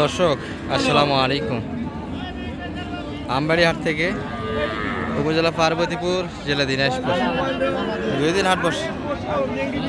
দর্শক আসসালামু আলাইকুম। আমবাড়ি হাট থেকে উপজেলা পার্বতীপুর জেলা দিনাজপুর। দুই দিন হাট বসে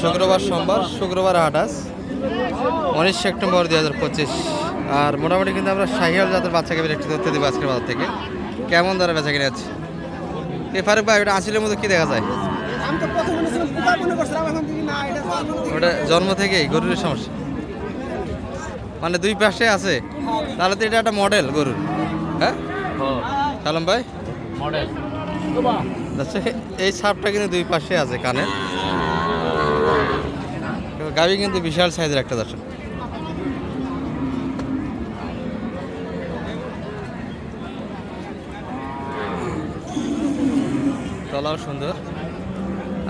শুক্রবার সোমবার শুক্রবার হাট আজ। উনিশ সেপ্টেম্বর দুই হাজার পঁচিশ। আর মোটামুটি কিন্তু আমরা শাহিয়াল জাতের বাচ্চাকে একটি তথ্য দেবো আজকের বাজার থেকে। কেমন দরে বেচা কিনে আছে এ ফারুক ভাই ওটা আসিলের মতো কী দেখা যায়? ওটা জন্ম থেকেই গরুর সমস্যা। মানে দুই পাশে আছে। তাহলে তো এটা একটা মডেল গরুর। হ্যাঁ? সালাম ভাই? মডেল আচ্ছা এই সাপটা কিন্তু দুই পাশে আছে কানের গাবি কিন্তু বিশাল সাইজের একটা দর্শক। তলাও সুন্দর।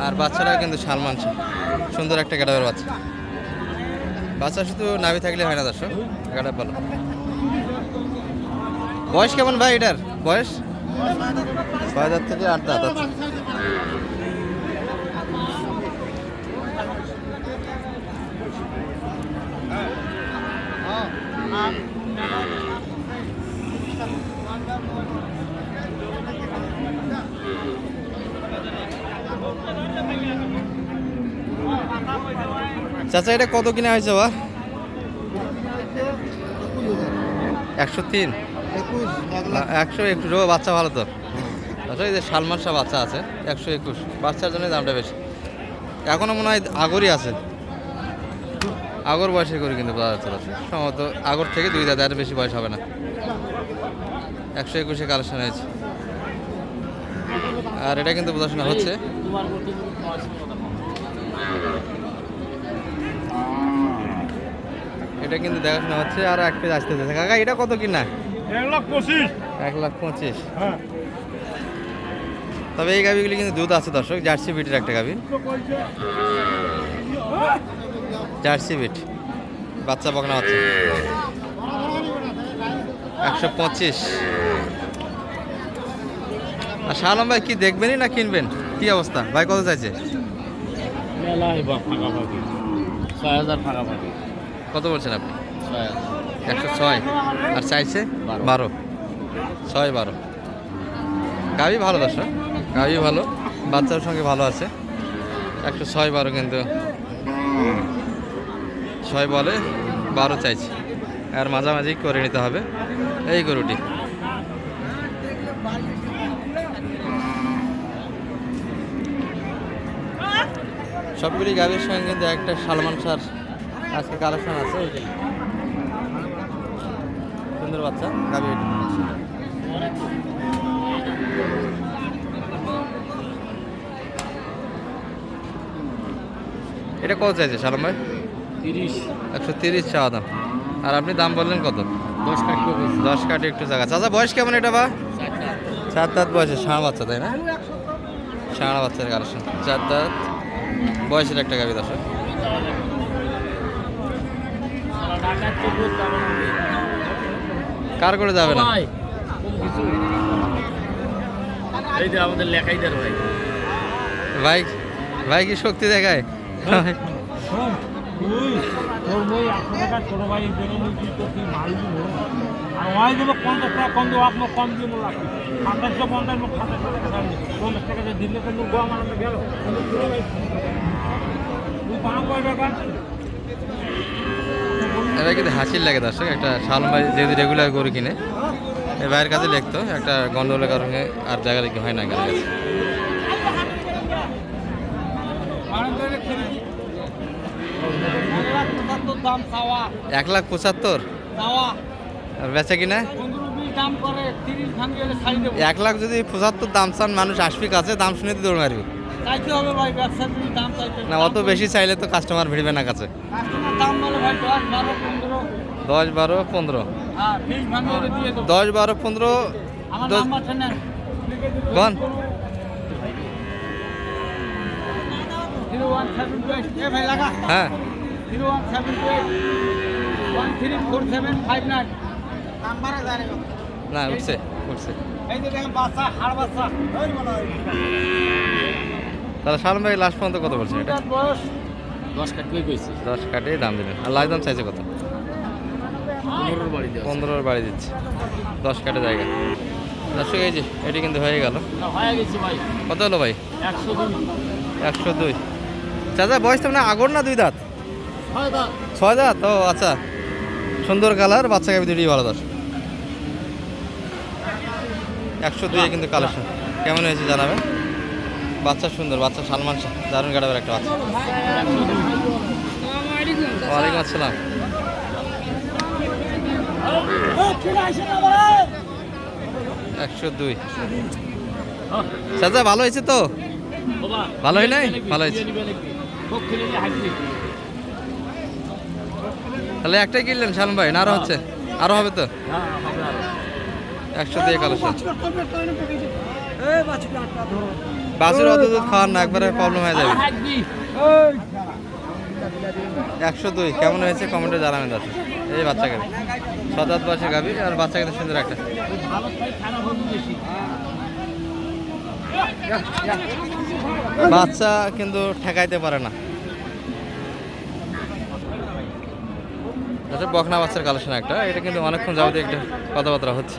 আর বাচ্চাটাও কিন্তু সালমান সুন্দর একটা গাডাবের বাচ্চা। বাচ্চা শুধু নাভি থাকলে হয় না দর্শক গাডাব ভালো। বয়স কেমন ভাই এটার? বয়স? ছয় হাজার থেকে আট দাঁত আচ্ছা। চাচা এটা কত কিনা হয়েছে বা একশো তিন? একুশ একশো ও বাচ্চা ভালো তো। আচ্ছা এই যে সালমান শাহ বাচ্চা আছে একশো একুশ। বাচ্চার জন্য দামটা বেশি। এখনও মনে হয় আগরই আছে। আগর বয়সে করে কিন্তু দর্শক। সম্ভবত আগর থেকে দুই দাদা আর বেশি বয়স হবে না। একশো একুশে কালেকশন হয়েছে। আর এটা কিন্তু প্রদর্শন হচ্ছে তোমার মতো পয়সা কথা বলো। এটা কিন্তু দেখাশোনা হচ্ছে আর এক পেজ আসতেছে কাকা এটা কত কিনা? এক লাখ পঁচিশ। এক লাখ পঁচিশ। হ্যাঁ। তবে এই গাভিগুলি কিন্তু দুধ আছে দর্শক জার্সি বিটের একটা গাভি। জার্সি বিট। বাচ্চা বকনা বাচ্চা। একশো পঁচিশ। আর শাহ আলম ভাই কি দেখবেনই না কিনবেন? কি অবস্থা? ভাই কত চাইছে? ছয় হাজার ফাঁকাফাঁকি কত বলছেন আপনি? একশো ছয়। আর চাইছে? বারো। ছয় বারো। গাভি ভালো দর্শক। গাভি ভালো। বাচ্চার সঙ্গে ভালো আছে। একশো ছয় বারো কিন্তু। ছয় বলে বারো চাইছে। আর মাঝামাঝি করে নিতে হবে। এই গরুটি। সবগুলি গাভীর সঙ্গে কিন্তু একটা সালমান শাহর আজকে কালেকশন আছে ওই যে। সুন্দর বাচ্চা গাভী এটা এটা কত চাইছে সালাম ভাই? তিরিশ। একশো তিরিশ চাওয়া দাম। আর আপনি দাম বললেন কত? দশ কাটবে দশ কাটি একটু জায়গা। চাচা বয়স কেমন এটা বা? চার দাঁত। বয়সে ষাঁড় বাচ্চা তাই না? ষাঁড় বাচ্চার কালেকশন চার দাঁত। বয়সের একটা গাভী দর্শক। কার করে যাবে না? এই যে আমাদের লেখাইদার ভাই। ভাই ভাই কি শক্তি দেখায়? গেল। এটা কিন্তু হাসির লাগে দর্শক, একটা শালম যেহেতু রেগুলার গরু কিনে ভাইয়ের কাছে লিখতো একটা গন্ডগোলের কারণে আর জায়গা লিখে হয় না কাছে এক লাখ পঁচাত্তর? আর বেচা কিনা? করে এক লাখ যদি পঁচাত্তর দাম চান, মানুষ আসবি কাছে, দাম শুনে দৌড় মারবি। চাইতে হবে ভাই ব্যবসার যদি দাম চাইতে না অত বেশি চাইলে তো কাস্টমার ভিড়বে না কাছে। কাস্টমার দাম বলে ভাই দশ বারো পনেরো। দশ বারো পনেরো। হ্যাঁ দশ বারো পনেরো লাগা। হ্যাঁ। না উঠছে উঠছে। এই যে দেখেন বাচ্চা হাড় বাচ্চা। তাহলে শালম ভাই লাস্ট পর্যন্ত কত বলছেন এটা? দশ। কাটবে কইছি দশ কাটে দাম দিলেন। আর লাস্ট দাম চাইছে কত? পনেরোর বাড়ি দিচ্ছে। দশ কাটা জায়গা। দর্শক এই যে এটি কিন্তু হয়ে গেল। না, হয়ে ভাই। কত হলো ভাই? একশো দুই। চাচা বয়স তো না আগর না দুই দাঁত? হয় ছয় দাঁত? ও আচ্ছা। সুন্দর কালার বাচ্চা গাবি দুটি ভালো দর্শক। একশো দুই কিন্তু কালেকশন। কেমন হয়েছে জানাবেন? বাচ্চা সুন্দর, বাচ্চা সালমান শাহ, দারুণ একটা বাচ্চা। ওয়ালাইকুম আসসালাম। একশো দুই। চাচা ভালো হয়েছে তো? ভালো হয় নাই? ভালো হয়েছে। তাহলে একটাই কিনলেন শালম ভাই, না আরও হচ্ছে? আরও হবে তো। একশো দিয়ে কালেকশন বাসুর অত দুধ খাওয়ার না, একবারে প্রবলেম হয়ে যাবে। একশো দুই, কেমন হয়েছে কমেন্টে জানাবেন দর্শক। এই বাচ্চাকে। সাত আট বয়সের গাবি আর বাচ্চাকে সুন্দর একটা। বাচ্চা কিন্তু ঠেকাইতে পারে না। আচ্ছা বকনা বাচ্চার কালেকশন একটা। এটা কিন্তু অনেকক্ষণ যাবতীয় একটা কথাবার্তা হচ্ছে।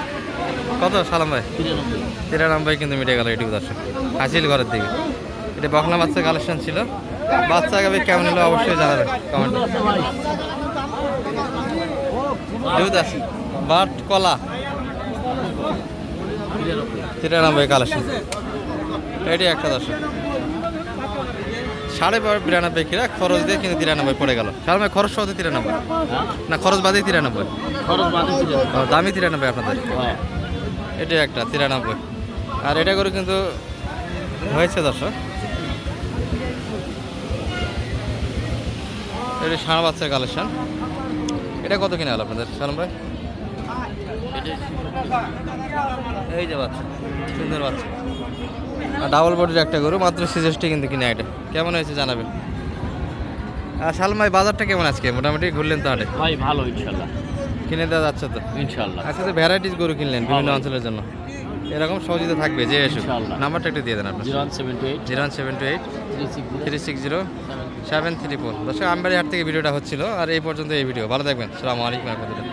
কত? সালাম ভাই। তিরানব্বই। কিন্তু মিটে গেল এটি দর্শক। হাসিল ঘরের দিকে। এটা বখনা বাচ্চা কালেকশন ছিল। বাচ্চা গাবি কেমন হলো অবশ্যই জানাবেন কমেন্ট বাট কলা। তিরানব্বই কালেকশন এটি একটা দর্শক। সাড়ে বারো বিরানব্বই কিরা খরচ দিয়ে কিন্তু তিরানব্বই পড়ে গেল। সাড়ে খরচ সহ তিরানব্বই? না খরচ বাদে তিরানব্বই। খরচ বাদে। দামি তিরানব্বই আপনাদের। হ্যাঁ। এটি একটা তিরানব্বই। আর এটা করে কিন্তু হয়েছে দর্শক। এটি ষাঁড় বাচ্চার কালেকশন এটা কত কিনে হলো আপনাদের সালাম ভাই? এই যে বাচ্চা সুন্দর বাচ্চা। ডাবল বডির একটা গরু মাত্র সিজেসটি কিন্তু কিনে এটা কেমন হয়েছে জানাবেন? আর সালম ভাই বাজারটা কেমন আজকে? মোটামুটি ঘুরলেন তো হাটে? ভাই ভালো ইনশাল্লাহ। কিনে দেওয়া যাচ্ছে তো? ইনশাল্লাহ। আজকে তো ভ্যারাইটিস গরু কিনলেন বিভিন্ন অঞ্চলের জন্য। এরকম সহযোগিতা থাকবে যে এসো। নাম্বারটা একটু দিয়ে দেন আপনার। Zero one seven two eight. Zero one seven two eight. Three six zero. Seven three four দর্শক আমবাড়ি হাট থেকে ভিডিওটা হচ্ছিল। আর এই পর্যন্ত এই ভিডিও। ভালো থাকবেন। সালামু আলাইকুম রহমতুল্লাহ।